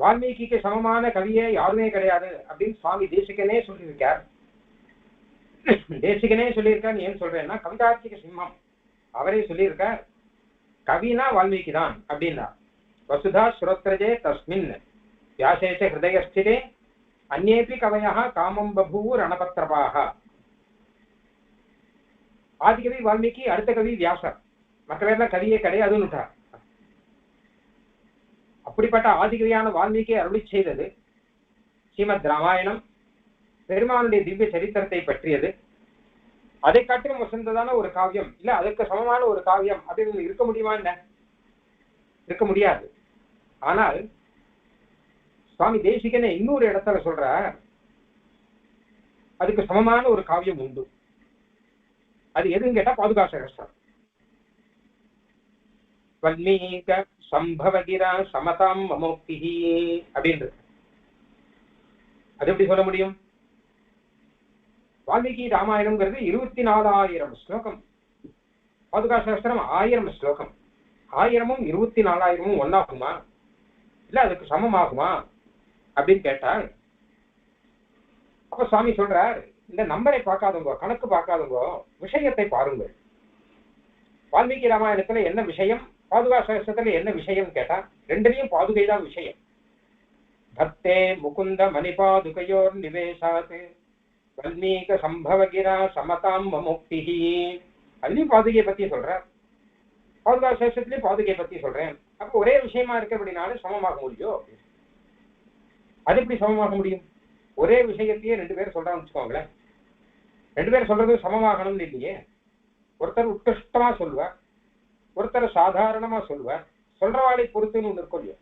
வால்மீகிக்கு சமமான கவியே யாருமே கிடையாது அப்படின்னு சுவாமி தேசிகனே சொல்லியிருக்கார் தேசிகனே சொல்லியிருக்கார் ஏன் சொல்றேன்னா கவிதார்த்திக சிம்மம் அவரே சொல்லியிருக்கார் கவினா வால்மீகி தான் அப்படின்னா வசுதா ஸ்ரோத்ரஜே தஸ்மின் வியாசேச்ச ஹிருதயஸ்திரே அந்நேபி கவயா காமம் பபூர் ரணபத்திரபாக ஆதிகவி வால்மீகி அடுத்த கவி வியாசர் மற்ற பேர்லாம் கவியே கிடையாதுன்னு அப்படிப்பட்ட ஆதிகவியான வால்மீகி அருளி செய்தது ஸ்ரீமத் ராமாயணம் பெருமானுடைய திவ்ய சரித்திரத்தை பற்றியது. அதை காட்டிலும் வசந்ததான ஒரு காவியம். இல்ல அதற்கு சமமான ஒரு காவியம். அப்படின்னு இருக்க முடியுமா என்ன? இருக்க முடியாது. ஆனால் சுவாமி தேசிகனை இன்னொரு இடத்துல சொல்ற அதுக்கு சமமான ஒரு காவியம் உண்டு. அது எதுன்னு கேட்டா பாதுகா வல்மீக சம்பவகிரா சமதாம் மமோக்திஹி அப்படின்றது. அது எப்படி சொல்ல முடியும்? வால்மீகி ராமாயணம்ங்கிறது இருபத்தி நாலாயிரம் ஸ்லோகம். பாதுகா சாஸ்திரம் ஆயிரம் ஸ்லோகம். ஆயிரமும் இருபத்தி நாலாயிரமும் ஒன்னாகுமா இல்ல அதுக்கு சமமாகுமா? அப்படின்னு கேட்டால் அப்ப சுவாமி சொல்றார் இந்த நம்பரை பார்க்காதவங்க கணக்கு பார்க்காதவங்க விஷயத்தை பாருங்கள். வால்மீகி ராமாயணத்துல என்ன விஷயம்? பாதுகா சகசத்துல என்ன விஷயம் கேட்டா ரெண்டுலையும் பாதுகை தான் விஷயம். பக்தே முகுந்த மணிபாதுகையோர் நிவேசாத் வல்மீக சம்பவகிரா சமதாம் மமுக்தி அதுலயும் பாதுகையை பத்தி சொல்றேன். பாதுகா சேஷத்துலயும் பாதுகையை பத்தி சொல்றேன். அப்ப ஒரே விஷயமா இருக்கு அப்படின்னாலும் சமமாக முடியும். அது எப்படி சமமாக முடியும்? ஒரே விஷயத்தையே ரெண்டு பேரும் சொல்றான்னு வச்சுக்கோங்களேன். ரெண்டு பேரும் சொல்றது சமமாகணும்னு இல்லையே. ஒருத்தர் உத்கிருஷ்டமா சொல்லுவார். ஒருத்தர் சாதாரணமா சொல்லுவார் சொல்றவாளை பொறுத்துன்னு ஒன்று இருக்கும் இல்லையா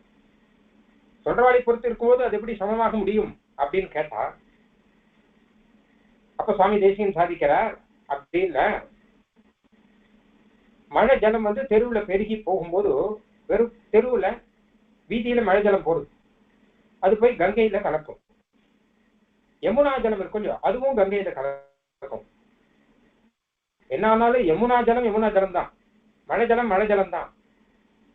சொல்றவாளை பொறுத்து இருக்கும்போது அது எப்படி சமமாக முடியும் அப்படின்னு கேட்டா அப்ப சுவாமி தேசியம் சாதிக்கிறார் அப்படின்னு மழை ஜலம் வந்து தெருவுல பெருகி போகும்போது வெறும் தெருவுல வீதியில மழை ஜலம் போடுது அது போய் கங்கையில கலக்கும். யமுனா ஜலம் இருக்கும் அதுவும் கங்கையில கலக்கும். என்ன ஆனாலும் யமுனா ஜலம் யமுனா ஜலம் தான். மழை ஜலம் மழை ஜலம் தான்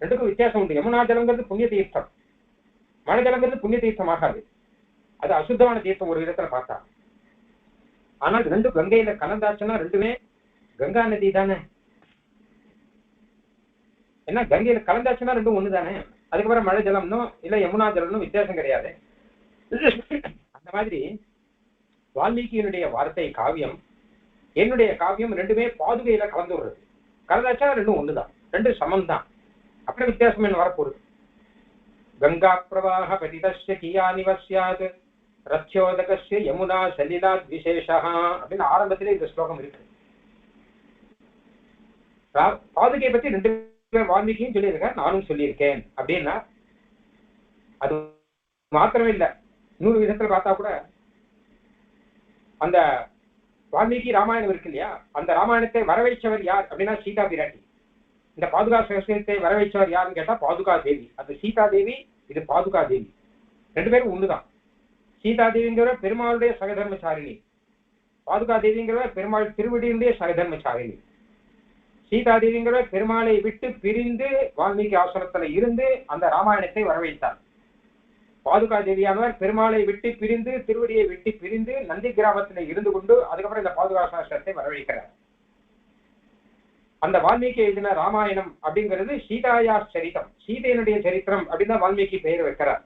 ரெண்டுக்கும் வித்தியாசம் உண்டு. யமுனா ஜலங்கிறது புண்ணிய தீர்த்தம். மழை ஜலங்கிறது புண்ணிய தீர்த்தம் ஆகாது அது அசுத்தமான தீர்த்தம் ஒரு விதத்துல பார்த்தா. ஆனால் ரெண்டு கங்கையில கலந்தாச்சுன்னா ரெண்டுமே கங்கா நதி தானே. என்ன கங்கையில கலந்தாச்சுன்னா ரெண்டும் ஒண்ணு தானே அதுக்கப்புறம் மழை ஜலம்னும் இல்ல யமுனா ஜலம்னும் வித்தியாசம் கிடையாது. அந்த மாதிரி வால்மீகியினுடைய வார்த்தை காவியம் என்னுடைய காவியம் ரெண்டுமே பாதுகையில கலந்து விடுறது கலந்தாச்சா ரெண்டும் ஒண்ணுதான். ரெண்டும் சமம் தான் அப்புறம் வித்தியாசம் என்ன வரப்போகுது? கங்கா பிரவாக பதிதஸ்ய கியானிவ சியாத் ரத்யோதகஸ்ய யமுனா சலிலா விசேஷா அப்படின்னு ஆரம்பத்திலே இந்த ஸ்லோகம் இருக்கு. பாதுகை பத்தி ரெண்டு பேர் வால்மீகியும் சொல்லியிருக்கேன் நானும் சொல்லியிருக்கேன். அப்படின்னா அது மாத்திரம் இல்லை. இன்னொரு விதத்துல பார்த்தா கூட அந்த வால்மீகி ராமாயணம் இருக்கு இல்லையா? அந்த ராமாயணத்தை வரவைச்சவர் யார் அப்படின்னா சீதா பிராட்டி இந்த பாதுகா சகசிரத்தை வரவைச்சவர் யாருன்னு கேட்டா பாதுகா தேவி அது சீதா தேவி இது பாதுகா தேவி ரெண்டு பேரும் ஒண்ணுதான். சீதா தேவிங்கிற பெருமாளுடைய சகதர்மச்சாரிணி பாதுகா தேவிங்கிற பெருமாள் திருவடியுடைய சகதர்மச்சாரிணி சீதா தேவிங்கிற பெருமாளை விட்டு பிரிந்து வால்மீகி ஆசிரத்துல இருந்து அந்த ராமாயணத்தை வரவைத்தார் பாதுகா தேவியானவர் பெருமாளை விட்டு பிரிந்து திருவடியை விட்டு பிரிந்து நந்தி கிராமத்துல இருந்து கொண்டு அதுக்கப்புறம் இந்த பாதுகா சாஸ்திரத்தை வரவழைக்கிறார். அந்த வால்மீகி எழுதின ராமாயணம் அப்படிங்கிறது சீதாயா சரிதம். சீதையனுடைய சரித்திரம் அப்படின்னு வால்மீகி பெயர் வைக்கிறார்.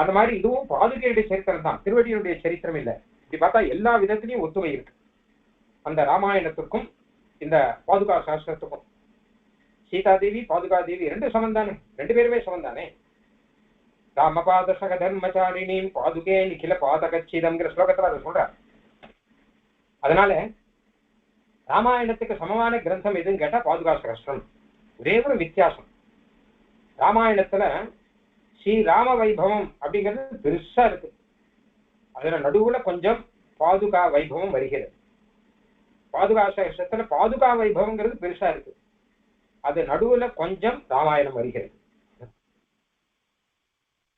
அந்த மாதிரி இதுவும் பாதுகையுடைய சரித்திரம் தான். திருவடியினுடைய சரித்திரம் இல்லை. இப்படி பார்த்தா எல்லா விதத்திலையும் ஒத்துமை இருக்கு. அந்த ராமாயணத்துக்கும் இந்த பாதுகா சாஸ்திரத்துக்கும். சீதாதேவி பாதுகா தேவி ரெண்டு சமம் தானே? ரெண்டு பேருமே சமம் ராமபாதசக ராமபாத தர்மச்சாரிணியும் பாதுகே நிகில பாதகச்சிதம்ங்கிற ஸ்லோகத்துல அதை சொல்றார் அதனால ராமாயணத்துக்கு சமமான கிரந்தம் எதுன்னு கேட்டா பாதுகா சகஸ்திரம் ஒரே ஒரு வித்தியாசம். ராமாயணத்துல ஸ்ரீராம வைபவம் அப்படிங்கிறது பெருசா இருக்கு. அதுல நடுவுல கொஞ்சம் பாதுகா வைபவம் வருகிறது. பாதுகா சகஸ்திரத்துல பாதுகா வைபவங்கிறது பெருசா இருக்கு. அது நடுவுல கொஞ்சம் ராமாயணம் வருகிறது.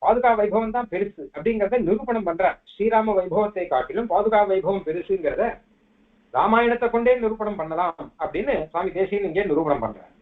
பாதுகா வைபவம் தான் பெருசு அப்படிங்கிறத நிரூபணம் பண்றார். ஸ்ரீராம வைபவத்தை காட்டிலும் பாதுகா வைபவம் பெருசுங்கிறத ராமாயணத்தை கொண்டே நிரூபணம் பண்ணலாம் அப்படின்னு சுவாமி தேசியன் இங்கே நிரூபணம் பண்றார்.